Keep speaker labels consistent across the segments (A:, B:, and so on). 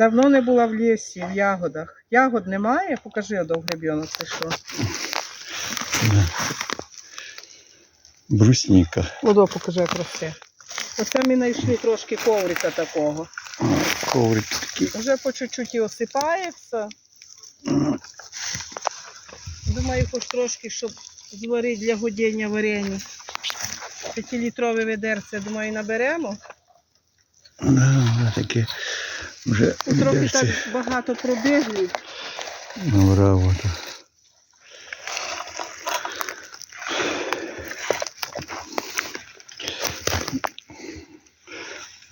A: Давно не була в лісі, в ягодах. Ягод немає? Покажи одов гребінок, це що.
B: Брусніка.
A: Одо покажи краси. Оце ми знайшли трошки коврика такого.
B: Коврик такий.
A: Вже по чуть-чуть і осипається. Думаю, хоч трошки, щоб зварити для годіння варення. П'ятилітрове ведерце, думаю, наберемо.
B: Таке вже
A: Ну, Трохи так багато пробігли.
B: набрав. ото.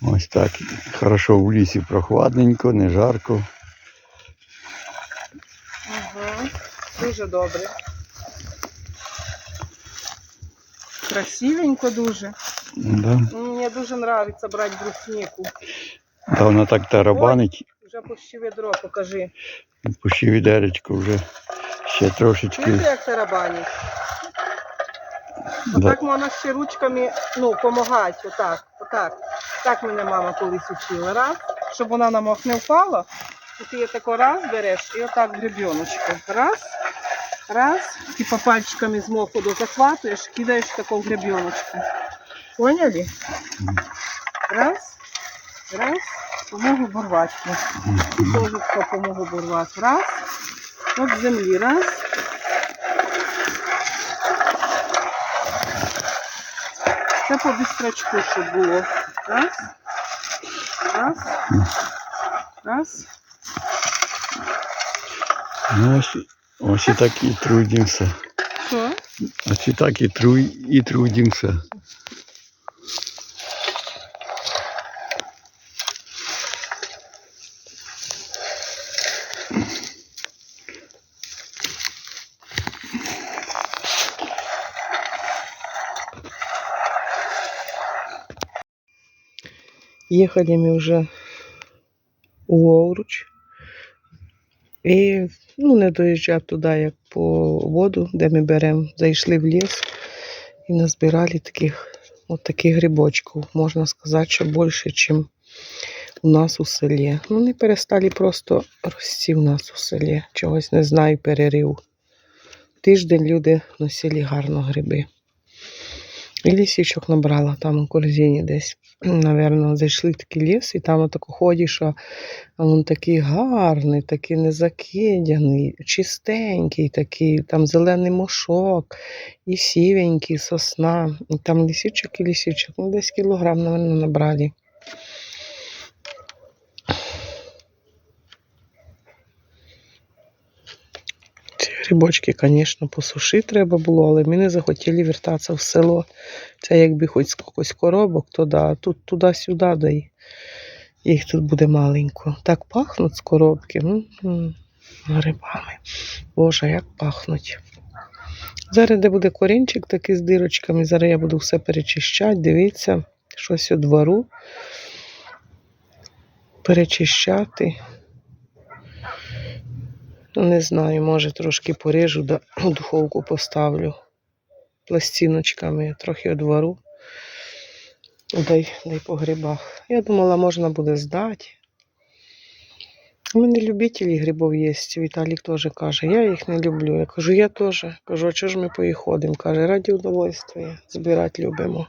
B: Ось так. Хорошо в лісі прохладненько, не жарко.
A: Ага, дуже добре. Красивенько дуже.
B: Да.
A: Мені дуже подобається брати бруснику.
B: Да, вона так тарабанить,
A: Вже почти ведро покажи.
B: пущі відеречко вже ще трошечки.
A: Чуєте, як тарабанить?
B: Да.
A: Отак можна ще ручками ну, допомагати. Отак, отак. Так мене мама колись учила. Раз, щоб вона на мох не впала. І ти її тако раз береш і отак гребіночку. Раз, раз. І по пальчиками з моху захватуєш, кидаєш таку гребіночку. Поняли? Раз, раз. Помогу борвати. Тоже помогу борвати. Раз. От землі. Раз. Це по бістрачку, щоб було. Раз. Раз. Раз.
B: Ну, ось, ось і так і трудимося.
A: Що?
B: Ось і так і, тру, і трудимося.
A: Їхали ми вже у Овруч. І ну, не доїжджав туди, як по воду, де ми беремо. Зайшли в ліс і назбирали таких, от таких грибочків. Можна сказати, що більше, ніж у нас у селі. Ну, не перестали просто рости у нас у селі. Чогось не знаю, перерив. Тиждень люди носили гарно гриби. І лісічок набрала там у корзині десь. Наверно, зайшли в такий ліс, і там отако ходиш, а він такий гарний, такий незакидяний, чистенький, такий, там зелений мошок, і сівенький, сосна. І там лісічок і лісічок. Ну, десь кілограм, наверно, набрали. Грибочки, звісно, посушити треба було, але ми не захотіли вертатися в село. Це якби хоч скокось коробок, то да, тут туди-сюди дай. Їх тут буде маленько. Так пахнуть з коробки. м, м, Грибами. Боже, як пахнуть. Зараз де буде корінчик такий з дирочками. Зараз я буду все перечищати, дивіться, щось у двору. Перечищати. Ну, Не знаю, може трошки порежу, да духовку поставлю пластиночками, трохи одвару. Дай, дай по грибах. Я думала, можна буде здати. У мене любителі грибів є. Віталік теж каже, я їх не люблю. Я кажу, я теж. Кажу, а чого ж ми поїходимо? Каже, раді удовольствия, збирати любимо.